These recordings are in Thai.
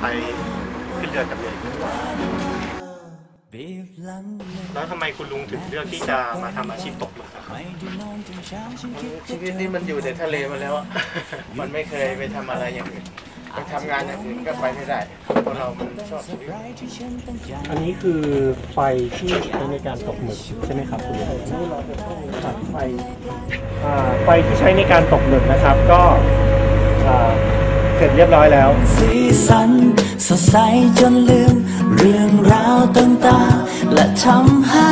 ไปขึ้นเรือกับเรือแล้วทำไมคุณลุงถึงเลือกที่จะมาทำอาชีพตกหมึกอะครับชีวิตนี้มันอยู่ในทะเลมาแล้วอะมันไม่เคยไปทำอะไรอย่างอื่นไปทำงานอย่างอื่นก็ไปไม่ได้เพราะเรามันชอบชีวิตอันนี้คือไฟที่ใช้ในการตกหมึกใช่ไหมครับคุณลุงนี่เราจะต้องตัดไฟอ่าไฟที่ใช้ในการตกหมึกนะครับ ก็อ่า เสร็จเรียบร้อยแล้ว สีสันสดใสจนลืม เรื่องราวต่างๆและทำให้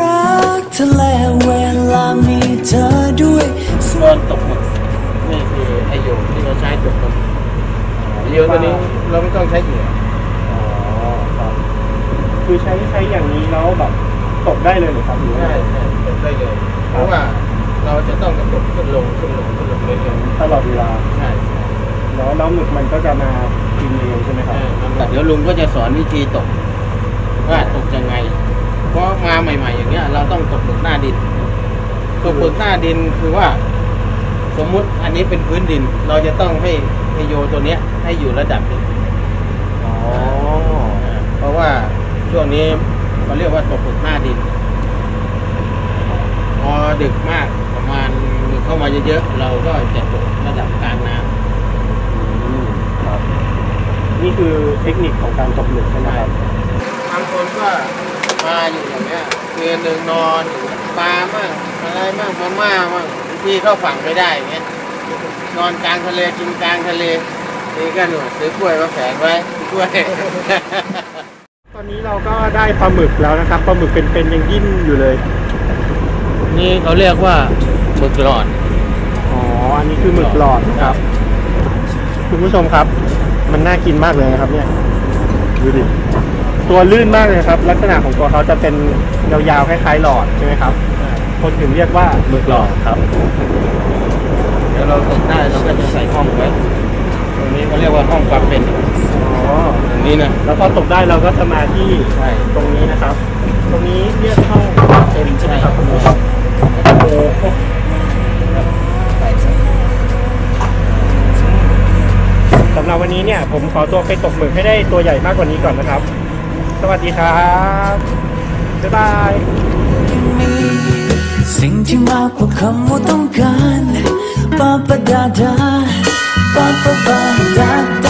รักทะเลเวลามีเธอด้วยส่วนตกหมึกนี่คือไอโยงที่เราใช้ตกหมึกโยงตัวนี้เราไม่ต้องใช้เหยื่ออ๋อครับคือใช้ใช้อย่างนี้แล้วแบบตกได้เลยเหรือครับหรือว่าใช่ใช่ตกได้เลย เพราะว่าเราจะต้องกระตุกขึ้นลงขึ้นลงขึ้นลงเรื่อย ตลอดเวลา ๆใช่ใช่ แล้วแล้วหมึ กมันก็จะมากินเองใช่ไหมครับแต่เดี๋ยวลุงก็จะสอนวิธีตก ว่าตกยังไง เพราะมาใหม่ ๆ อย่างเงี้ย เราต้องตกหมึกหน้าดิน ตกหมึกหน้าดินคือว่า สมมุติอันนี้เป็นพื้นดิน เราจะต้องให้ให้โยตัวเนี้ย ให้อยู่ระดับนี้อ๋อเพราะว่าช่วงนี้เขาเรียกว่าตกหมึกหน้าดินพอดึกมากประมาณหมึกเข้ามาเยอะๆเราก็จะตกระดับกลางน้ำอืมครับ นี่คือเทคนิคของการตกหมึกใช่ไหมครับบางคนก็มาอยู่อย่างเงี้ยคืนหนึ่งนอนปลามั่งอะไรมั่งมาม่ามั่งบางที่เข้าฝั่งไม่ได้อย่างเงี้ยนอนกลางทะเลกินกลางทะเลนี่ก็หนูซื้อกล้วยมาแฝงไว้กล้วย ตอนนี้เราก็ได้ปลาหมึกแล้วนะครับปลาหมึกเป็นๆยังดิ้นอยู่เลย นี่เขาเรียกว่าหมึกหลอดอ๋ออันนี้คือหมึกหลอดนะครับ คุณผู้ชมครับ มันน่ากินมากเลยนะครับเนี่ยดูดิตัวลื่นมากเลยครับ ลักษณะของตัวเขาจะเป็นยาวๆคล้ายๆหลอดใช่ไหมครับ คนถึงเรียกว่าหมึกหลอดครับ เดี๋ยวเราตกได้เราก็จะใส่ห้องไว้ตรงนี้เขาเรียกว่าห้องความเป็นอ๋อตรงนี้นะแล้วพอตกได้เราก็จะมาที่ใช่ตรงนี้นะครับ ตรงนี้เรียก วันนี้เนี่ยผมขอตัวไปตกหมึกให้ได้ตัวใหญ่มากกว่านี้ก่อนนะครับ สวัสดีครับ บ๊ายบาย สิ่งที่มากกว่าคำว่าต้องการปาปะดาดาปาปะปาดาดา